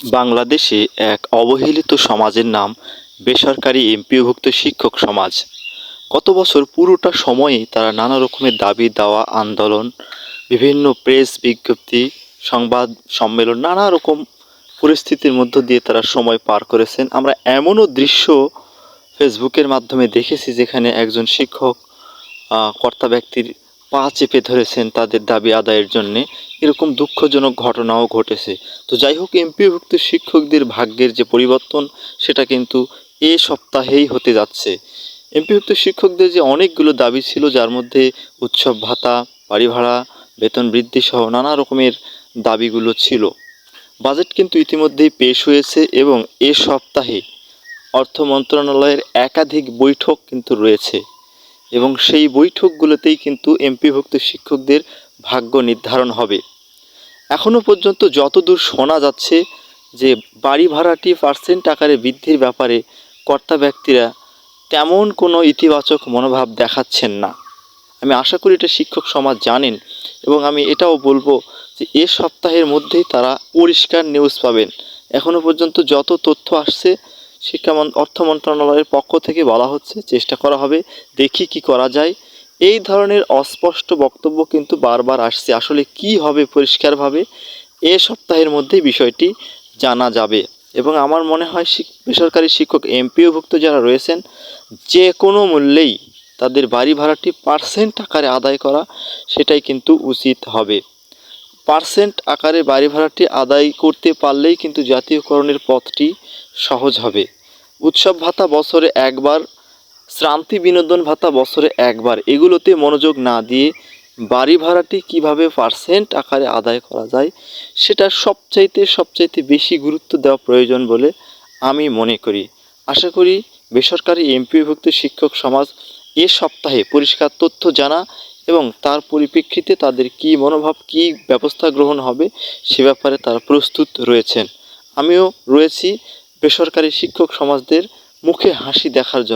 বাংলাদেশে এক অবহেলিত সমাজের নাম বেসরকারি এমপিওভুক্ত শিক্ষক সমাজ। গত বছর পুরোটা সময়েই তারা নানা রকমের দাবি, দাওয়া, আন্দোলন, বিভিন্ন প্রেস বিজ্ঞপ্তি, সংবাদ সম্মেলন, নানা রকম পরিস্থিতির মধ্য দিয়ে তারা সময় পার করেছেন। আমরা এমনও দৃশ্য ফেসবুকের মাধ্যমে দেখেছি যেখানে একজন শিক্ষক কর্তা ব্যক্তির পা চেপে ধরেছেন তাদের দাবি আদায়ের জন্যে। এরকম দুঃখজনক ঘটনাও ঘটেছে। তো যাই হোক, এমপিভুক্ত শিক্ষকদের ভাগ্যের যে পরিবর্তন, সেটা কিন্তু এ সপ্তাহেই হতে যাচ্ছে। এমপিভুক্ত শিক্ষকদের যে অনেকগুলো দাবি ছিল, যার মধ্যে উৎসব ভাতা, বাড়ি ভাড়া, বেতন বৃদ্ধি সহ নানা রকমের দাবিগুলো ছিল। বাজেট কিন্তু ইতিমধ্যেই পেশ হয়েছে এবং এ সপ্তাহে অর্থ মন্ত্রণালয়ের একাধিক বৈঠক কিন্তু রয়েছে। এবং সেই বৈঠকগুলোতেই কিন্তু এমপিভুক্ত শিক্ষকদের ভাগ্য নির্ধারণ হবে। এখনও পর্যন্ত যতদূর শোনা যাচ্ছে যে বাড়ি ভাড়াটি পার্সেন্ট আকারে বৃদ্ধির ব্যাপারে কর্তা ব্যক্তিরা তেমন কোনো ইতিবাচক মনোভাব দেখাচ্ছেন না। আমি আশা করি এটা শিক্ষক সমাজ জানেন এবং আমি এটাও বলব যে এ সপ্তাহের মধ্যেই তারা পরিষ্কার নিউজ পাবেন। এখনও পর্যন্ত যত তথ্য আসছে শিক্ষা অর্থ মন্ত্রণালয়ের পক্ষ থেকে বলা হচ্ছে, চেষ্টা করা হবে, দেখি কি করা যায়। এই ধরনের অস্পষ্ট বক্তব্য কিন্তু বারবার আসছে। আসলে কি হবে পরিষ্কারভাবে এ সপ্তাহের মধ্যেই বিষয়টি জানা যাবে। এবং আমার মনে হয় বেসরকারি শিক্ষক, এমপিওভুক্ত যারা রয়েছেন, যে কোনো মূল্যেই তাদের বাড়ি ভাড়াটি পার্সেন্ট আকারে আদায় করা, সেটাই কিন্তু উচিত হবে। পার্সেন্ট আকারে বাড়ি ভাড়াটি আদায় করতে পারলেই কিন্তু জাতীয়করণের পথটি সহজ হবে। উৎসব ভাতা বছরে একবার, শ্রান্তি বিনোদন ভাতা বছরে একবার, এগুলোতে মনোযোগ না দিয়ে বাড়ি ভাড়াটি কীভাবে পার্সেন্ট আকারে আদায় করা যায় সেটা সবচাইতে সবচাইতে বেশি গুরুত্ব দেওয়া প্রয়োজন বলে আমি মনে করি। আশা করি বেসরকারি এমপিভুক্ত শিক্ষক সমাজ এ সপ্তাহে পরিষ্কার তথ্য জানা এবং তার পরিপ্রেক্ষিতে তাদের কি মনোভাব, কি ব্যবস্থা গ্রহণ হবে সে ব্যাপারে তারা প্রস্তুত রয়েছেন। আমিও রয়েছি বেসরকারি শিক্ষক সমাজদের মুখে হাসি দেখার জন্য।